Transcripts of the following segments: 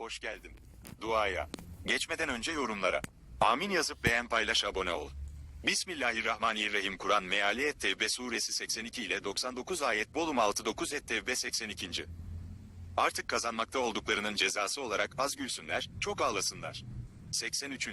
Hoş geldin. Duaya. Geçmeden önce yorumlara. Amin yazıp beğen paylaş abone ol. Bismillahirrahmanirrahim Kur'an Meali Et Tevbe suresi 82 ile 99 ayet Bolum 6-9 Et Tevbe 82. Artık kazanmakta olduklarının cezası olarak az gülsünler, çok ağlasınlar. 83.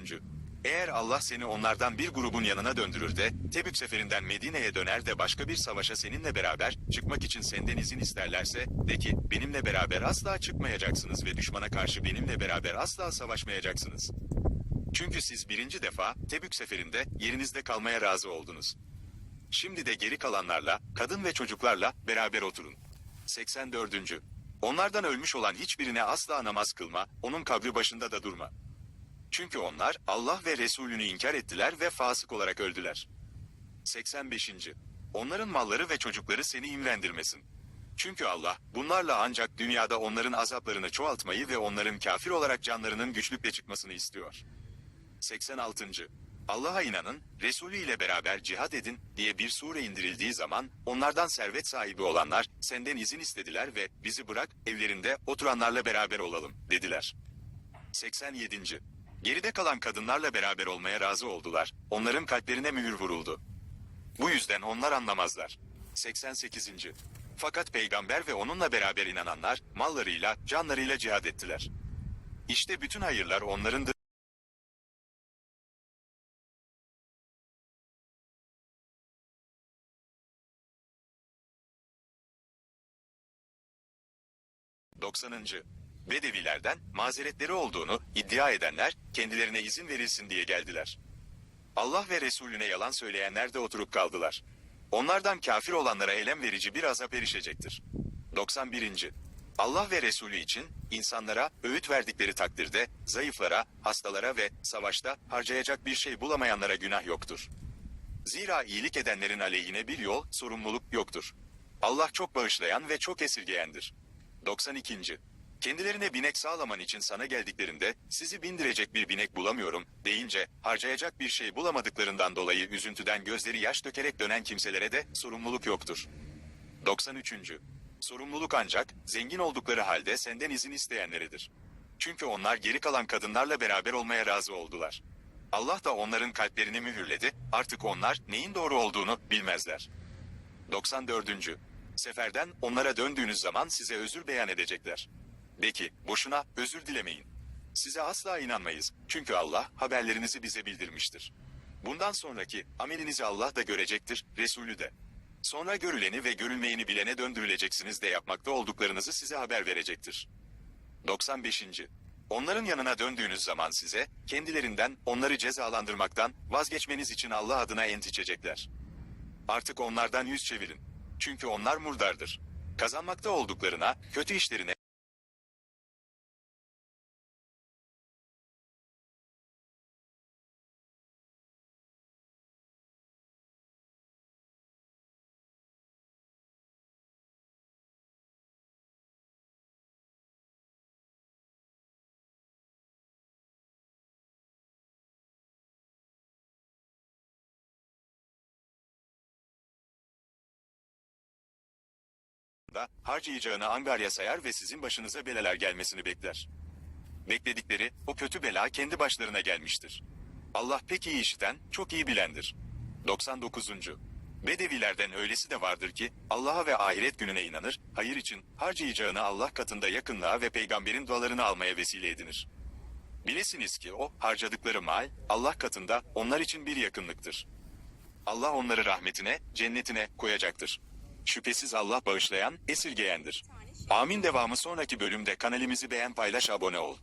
Eğer Allah seni onlardan bir grubun yanına döndürür de, Tebük seferinden Medine'ye döner de başka bir savaşa seninle beraber çıkmak için senden izin isterlerse, de ki, benimle beraber asla çıkmayacaksınız ve düşmana karşı benimle beraber asla savaşmayacaksınız. Çünkü siz birinci defa Tebük seferinde yerinizde kalmaya razı oldunuz. Şimdi de geri kalanlarla, kadın ve çocuklarla beraber oturun. 84. Onlardan ölmüş olan hiçbirine asla namaz kılma, onun kabri başında da durma. Çünkü onlar Allah ve Resulünü inkar ettiler ve fasık olarak öldüler. 85. Onların malları ve çocukları seni imrendirmesin. Çünkü Allah bunlarla ancak dünyada onların azaplarını çoğaltmayı ve onların kafir olarak canlarının güçlükle çıkmasını istiyor. 86. Allah'a inanın, Resulü ile beraber cihad edin diye bir sure indirildiği zaman onlardan servet sahibi olanlar senden izin istediler ve bizi bırak evlerinde oturanlarla beraber olalım dediler. 87. Geride kalan kadınlarla beraber olmaya razı oldular. Onların kalplerine mühür vuruldu. Bu yüzden onlar anlamazlar. 88. Fakat peygamber ve onunla beraber inananlar mallarıyla, canlarıyla cihad ettiler. İşte bütün hayırlar onlarındır. Doksanıncı. Bedevilerden mazeretleri olduğunu iddia edenler kendilerine izin verilsin diye geldiler. Allah ve Resulüne yalan söyleyenler de oturup kaldılar. Onlardan kafir olanlara elem verici bir azap erişecektir. 91. Allah ve Resulü için insanlara öğüt verdikleri takdirde zayıflara, hastalara ve savaşta harcayacak bir şey bulamayanlara günah yoktur. Zira iyilik edenlerin aleyhine bir yol, sorumluluk yoktur. Allah çok bağışlayan ve çok esirgeyendir. 92. Kendilerine binek sağlaman için sana geldiklerinde sizi bindirecek bir binek bulamıyorum deyince harcayacak bir şey bulamadıklarından dolayı üzüntüden gözleri yaş dökerek dönen kimselere de sorumluluk yoktur. 93. Sorumluluk ancak zengin oldukları halde senden izin isteyenleredir. Çünkü onlar geri kalan kadınlarla beraber olmaya razı oldular. Allah da onların kalplerini mühürledi, artık onlar neyin doğru olduğunu bilmezler. 94. Seferden onlara döndüğünüz zaman size özür beyan edecekler. De ki, boşuna özür dilemeyin. Size asla inanmayız. Çünkü Allah haberlerinizi bize bildirmiştir. Bundan sonraki amelinizi Allah da görecektir, Resulü de. Sonra görüleni ve görülmeyeni bilene döndürüleceksiniz de yapmakta olduklarınızı size haber verecektir. 95. Onların yanına döndüğünüz zaman size, kendilerinden onları cezalandırmaktan vazgeçmeniz için Allah adına ent içecekler. Artık onlardan yüz çevirin. Çünkü onlar murdardır. Kazanmakta olduklarına, kötü işlerine da harcayacağını angarya sayar ve sizin başınıza belalar gelmesini bekler. Bekledikleri o kötü bela kendi başlarına gelmiştir. Allah pek iyi işiten, çok iyi bilendir. 99. Bedevilerden öylesi de vardır ki Allah'a ve ahiret gününe inanır, hayır için harcayacağını Allah katında yakınlığa ve peygamberin dualarını almaya vesile edinir. Bilesiniz ki o harcadıkları mal Allah katında onlar için bir yakınlıktır. Allah onları rahmetine, cennetine koyacaktır. Şüphesiz Allah bağışlayan, esirgeyendir. Amin devamı sonraki bölümde kanalimizi beğen paylaş abone ol.